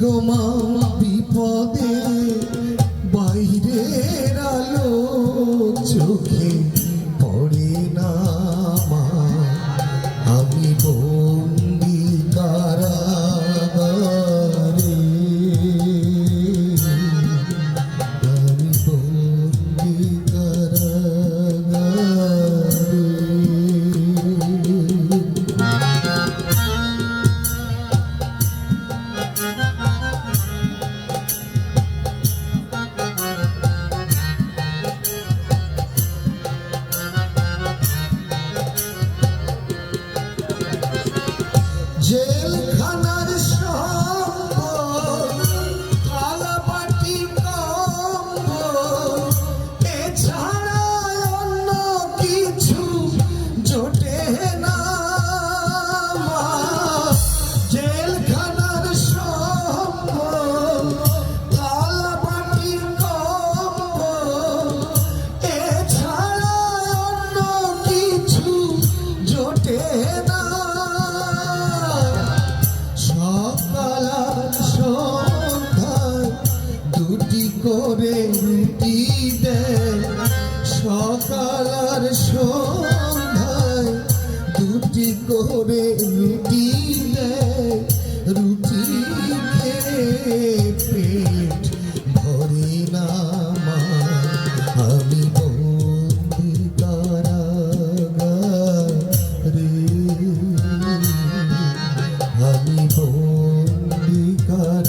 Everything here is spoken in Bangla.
গো মা বিপদে বাইরের আলো চোখে পড়ে না মা। আমি বন্দি আমি বন্দি jail করে দিবে সকাল আর সন্ধ্যায় দুটি করে রুটি দেয় রুটি খেয়ে পেট ভরে না আমি আমি বন্দিকার